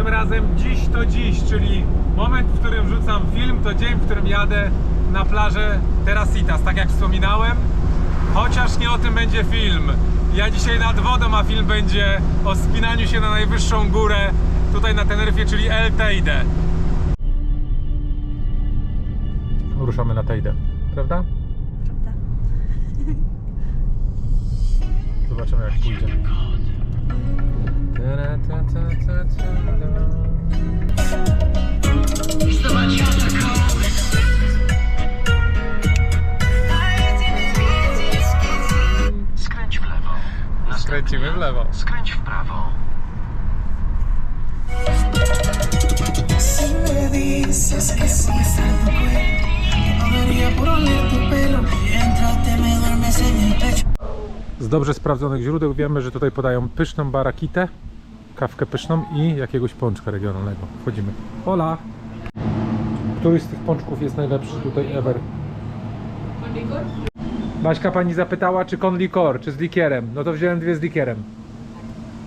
Tym razem dziś to dziś, czyli moment, w którym wrzucam film, to dzień, w którym jadę na plażę Terasitas, tak jak wspominałem. Chociaż nie o tym będzie film. Ja dzisiaj nad wodą, a film będzie o spinaniu się na najwyższą górę tutaj na Teneryfie, czyli El Teide. Ruszamy na Teide, prawda? Prawda? Zobaczymy jak pójdzie. Skręć w lewo. Następnie Skręcimy w lewo. Skręć w prawo. Si me dices que sí salgo Podría por oler tu pelo Mientras te me duermes en el pecho Z dobrze sprawdzonych źródeł wiemy, że tutaj podają pyszną barakitę, kawkę pyszną i jakiegoś pączka regionalnego. Wchodzimy. Hola! Który z tych pączków jest najlepszy tutaj ever? Baśka pani zapytała, czy kon likor, czy z likierem. No to wziąłem dwie z likierem.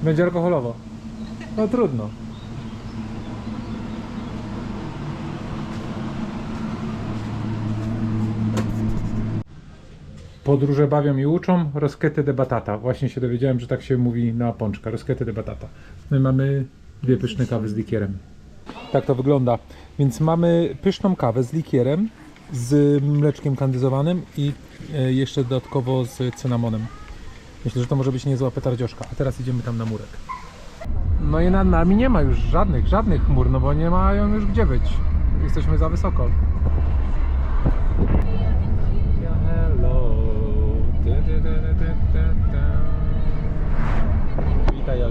Będzie alkoholowo. No trudno. Podróże bawią i uczą, roskety de batata. Właśnie się dowiedziałem, że tak się mówi na pączka, roskety de batata. My mamy dwie pyszne kawy z likierem. Tak to wygląda. Więc mamy pyszną kawę z likierem, z mleczkiem kandyzowanym i e, jeszcze dodatkowo z cynamonem. Myślę, że to może być niezła petardzioszka. A teraz idziemy tam na murek. No i nad nami nie ma już żadnych, żadnych chmur, no bo nie mają już gdzie być. Jesteśmy za wysoko.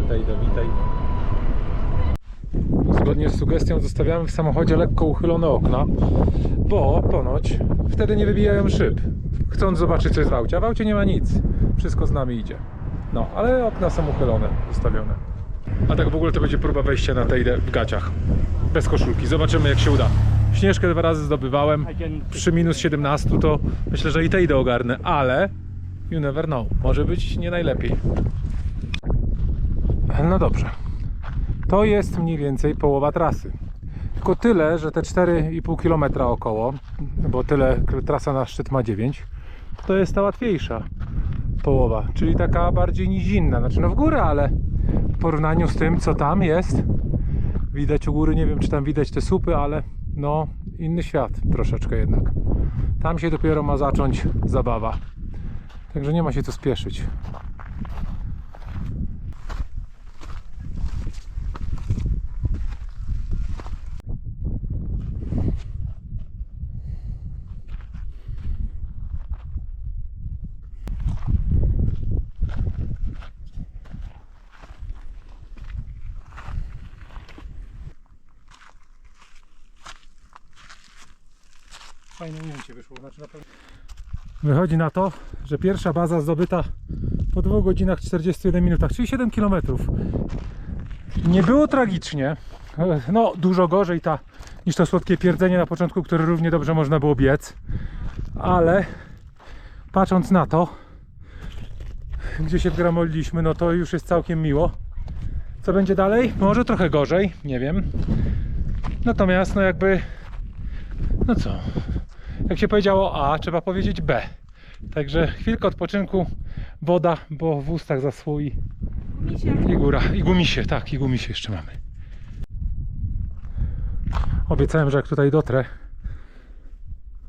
Witaj witaj. Zgodnie z sugestią zostawiamy w samochodzie lekko uchylone okna, bo ponoć wtedy nie wybijają szyb. Chcąc zobaczyć co jest w aucie, a w aucie nie ma nic. Wszystko z nami idzie. No, ale okna są uchylone, zostawione. A tak w ogóle to będzie próba wejścia na Tejdę w gaciach. Bez koszulki. Zobaczymy jak się uda. Śnieżkę dwa razy zdobywałem. Przy minus 17 to myślę, że i Tejdę ogarnę, ale you never know. Może być nie najlepiej. No dobrze. To jest mniej więcej połowa trasy. Tylko tyle, że te 4,5 km około, bo tyle trasa na szczyt ma 9, to jest ta łatwiejsza połowa, czyli taka bardziej nizinna, znaczy no w górę, ale w porównaniu z tym, co tam jest, widać u góry, nie wiem czy tam widać te słupy, ale no inny świat troszeczkę jednak. Tam się dopiero ma zacząć zabawa. Także nie ma się co spieszyć. Fajne ujęcie wyszło. Znaczy na pewno... Wychodzi na to, że pierwsza baza zdobyta po 2 godzinach 41 minutach, czyli 7 km. Nie było tragicznie. No, dużo gorzej ta, niż to słodkie pierdzenie na początku, które równie dobrze można było biec. Ale patrząc na to, gdzie się wgramoliliśmy, no to już jest całkiem miło. Co będzie dalej? Może trochę gorzej, nie wiem. Natomiast, no jakby, no co, jak się powiedziało A, trzeba powiedzieć B. Także chwilkę odpoczynku, woda, bo w ustach zasłoi i góra. I gumisie, tak, i gumisie jeszcze mamy. Obiecałem, że jak tutaj dotrę,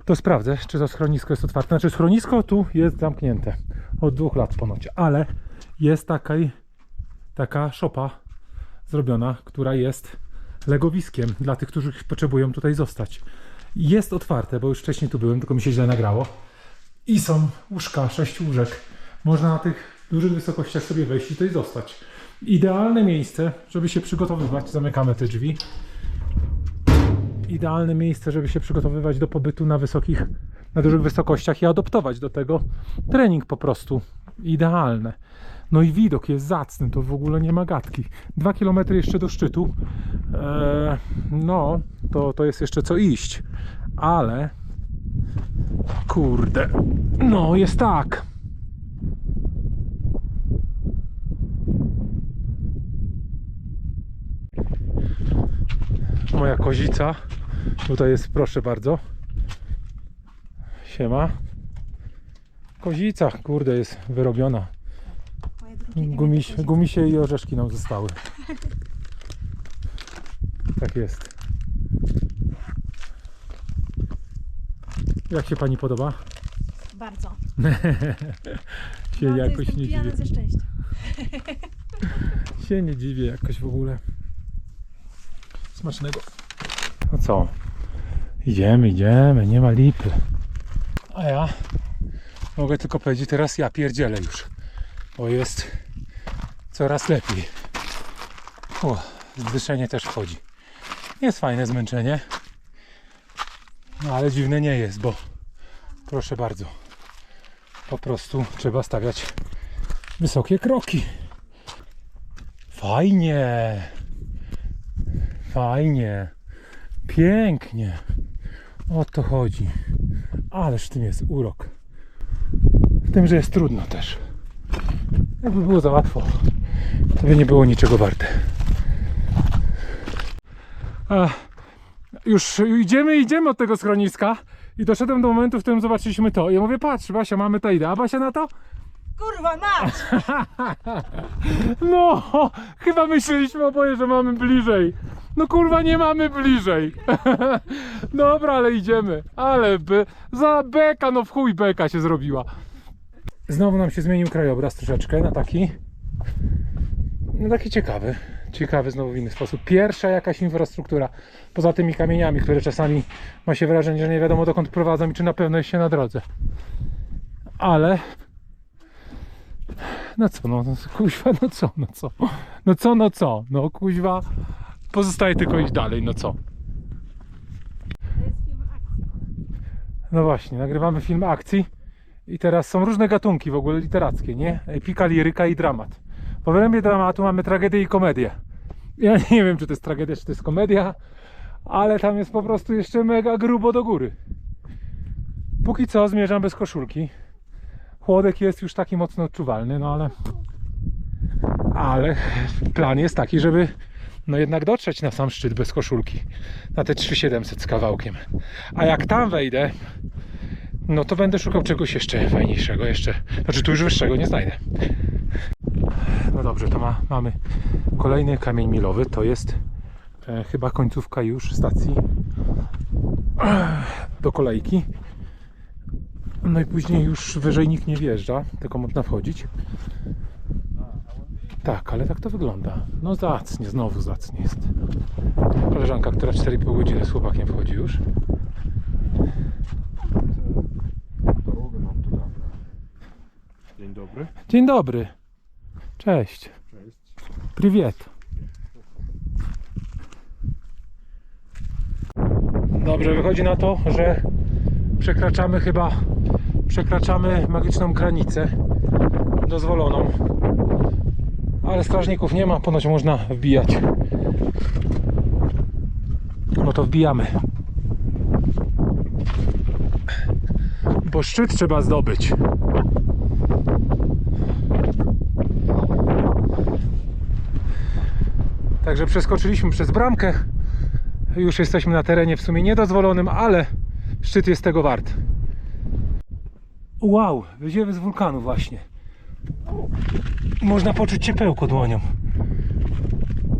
to sprawdzę, czy to schronisko jest otwarte. Znaczy schronisko tu jest zamknięte od dwóch lat ponoć, ale jest taka, taka szopa zrobiona, która jest legowiskiem dla tych, którzy potrzebują tutaj zostać. Jest otwarte, bo już wcześniej tu byłem, tylko mi się źle nagrało. I są łóżka, sześć łóżek. Można na tych dużych wysokościach sobie wejść i tutaj zostać. Idealne miejsce, żeby się przygotowywać. Zamykamy te drzwi. Idealne miejsce, żeby się przygotowywać do pobytu na wysokich, na dużych wysokościach i adoptować do tego trening po prostu. Idealne. No i widok jest zacny, to w ogóle nie ma gadki. Dwa kilometry jeszcze do szczytu. Eee, no, to, to jest jeszcze co iść. Ale kurde, no jest tak. Moja kozica. Tutaj jest, proszę bardzo. Siema. Kozica, kurde, jest wyrobiona. Kozica. gumisie i orzeszki nam zostały. Tak jest. Jak się pani podoba? Bardzo. Się Bardzo jakoś jestem nie dziwię. ze szczęścia. Się nie dziwię jakoś w ogóle. Smacznego. No co? Idziemy, idziemy, nie ma lipy. A ja mogę tylko powiedzieć teraz ja pierdzielę już. Bo jest coraz lepiej. O, zdyszenie też wchodzi. Jest fajne zmęczenie. No ale dziwne nie jest, bo proszę bardzo. Po prostu trzeba stawiać wysokie kroki. Fajnie. Fajnie. Pięknie. O to chodzi. Ależ w tym jest urok. W tym, że jest trudno też. Jakby było za łatwo, to by nie było niczego warte. Już idziemy, idziemy od tego schroniska i doszedłem do momentu, w którym zobaczyliśmy to. I ja mówię, patrz, Basia, mamy to idę. A Basia na to? Kurwa mać! No, chyba myśleliśmy oboje, że mamy bliżej. No kurwa, nie mamy bliżej. Dobra, ale idziemy. Ale by, za beka, no w chuj beka się zrobiła. Znowu nam się zmienił krajobraz troszeczkę na taki, no taki ciekawy. Ciekawy znowu w inny sposób. Pierwsza jakaś infrastruktura, poza tymi kamieniami, które czasami ma się wrażenie, że nie wiadomo dokąd prowadzą i czy na pewno jest się na drodze. Ale no co, no, no kuźwa, no co, no co? No co, no co? No kuźwa, pozostaje tylko iść dalej, no co? No właśnie, nagrywamy film akcji i teraz są różne gatunki w ogóle literackie, nie? Epika, liryka i dramat. W obrębie dramatu mamy tragedię i komedię. Ja nie wiem, czy to jest tragedia, czy to jest komedia, ale tam jest po prostu jeszcze mega grubo do góry. Póki co zmierzam bez koszulki. Chłodek jest już taki mocno odczuwalny, no ale... Ale plan jest taki, żeby no jednak dotrzeć na sam szczyt bez koszulki. Na te 3700 z kawałkiem. A jak tam wejdę, no to będę szukał czegoś jeszcze fajniejszego, jeszcze. Znaczy tu już wyższego nie znajdę. No dobrze, to ma, mamy kolejny kamień milowy. To jest e, chyba końcówka już stacji do kolejki. No i później już wyżej nikt nie wjeżdża, tylko można wchodzić. Tak, ale tak to wygląda. No zacnie, znowu zacnie jest. Koleżanka, która 4,5 godziny z chłopakiem wchodzi już. Dzień dobry. Dzień dobry. Cześć. Cześć. Priwiet. Dobrze, wychodzi na to, że przekraczamy chyba przekraczamy magiczną granicę dozwoloną. Ale strażników nie ma, ponoć można wbijać. No to wbijamy. Bo szczyt trzeba zdobyć. Także przeskoczyliśmy przez bramkę. Już jesteśmy na terenie w sumie niedozwolonym, ale szczyt jest tego wart. Wow, wyjdziemy z wulkanu właśnie. Można poczuć ciepełko dłonią.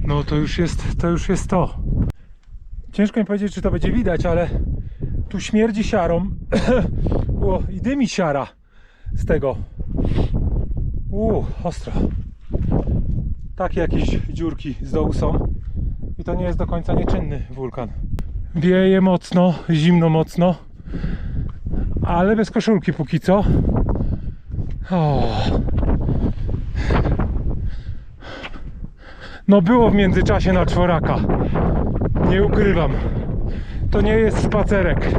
No to już jest to. Już jest to. Ciężko mi powiedzieć, czy to będzie widać, ale tu śmierdzi siarą. o, I dymi siara z tego. Uuu, ostro takie jakieś dziurki z dołu są i to nie jest do końca nieczynny wulkan. Wieje mocno, zimno mocno, ale bez koszulki póki co. O. No było w międzyczasie na czworaka. Nie ukrywam. To nie jest spacerek.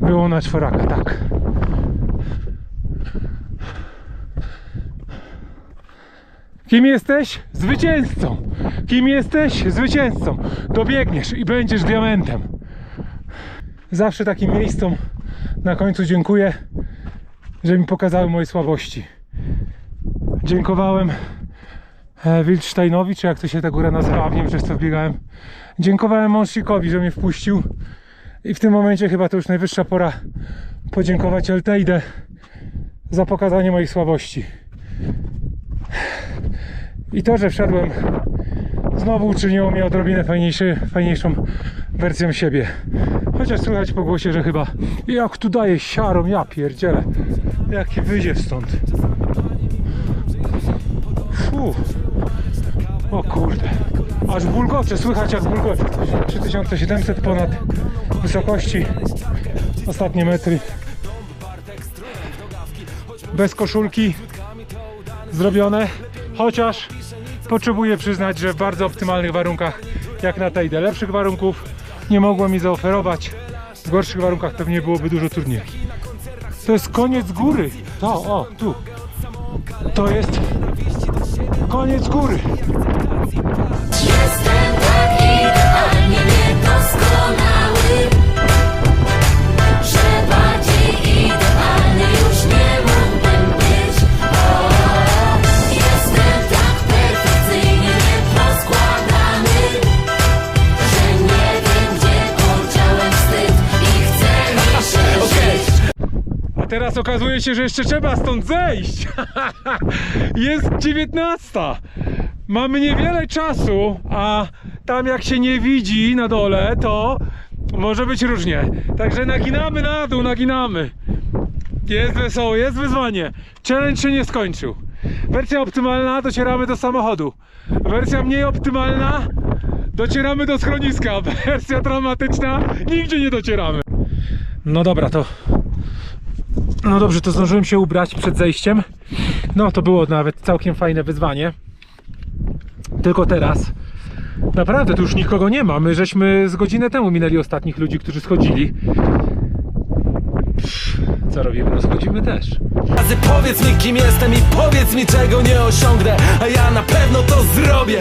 Było na czworaka, tak. Kim jesteś? Zwycięzcą. Kim jesteś? Zwycięzcą. Dobiegniesz i będziesz diamentem. Zawsze takim miejscom na końcu dziękuję, że mi pokazały moje słabości. Dziękowałem e, Wildsteinowi, czy jak to się ta góra nazywała, w nim przez co wbiegałem. Dziękowałem Mąsikowi, że mnie wpuścił. I w tym momencie chyba to już najwyższa pora podziękować Elteidę za pokazanie moich słabości. I to, że wszedłem znowu uczyniło mnie odrobinę fajniejszy, fajniejszą wersją siebie. Chociaż słychać po głosie, że chyba jak tu daje siarą, ja pierdzielę. Jaki wyjdzie stąd. Fu. O kurde. Aż bulgocze, słychać jak bulgocze. 3700 ponad wysokości. Ostatnie metry. Bez koszulki. Zrobione. Chociaż potrzebuję przyznać, że w bardzo optymalnych warunkach, jak na tej lepszych warunków nie mogło mi zaoferować. W gorszych warunkach pewnie byłoby dużo trudniej. To jest koniec góry. To, o, tu. To jest koniec góry. Okazuje się, że jeszcze trzeba stąd zejść. Jest 19. Mamy niewiele czasu, a tam jak się nie widzi na dole, to może być różnie. Także naginamy na dół, naginamy. Jest wesoło, jest wyzwanie. Challenge się nie skończył. Wersja optymalna, docieramy do samochodu. Wersja mniej optymalna, docieramy do schroniska. Wersja dramatyczna, nigdzie nie docieramy. No dobra, to no dobrze, to zdążyłem się ubrać przed zejściem. No to było nawet całkiem fajne wyzwanie. Tylko teraz naprawdę tu już nikogo nie ma. My żeśmy z godzinę temu minęli ostatnich ludzi, którzy schodzili. Co robimy? No schodzimy też. razy powiedz mi kim jestem i powiedz mi czego nie osiągnę A ja na pewno to zrobię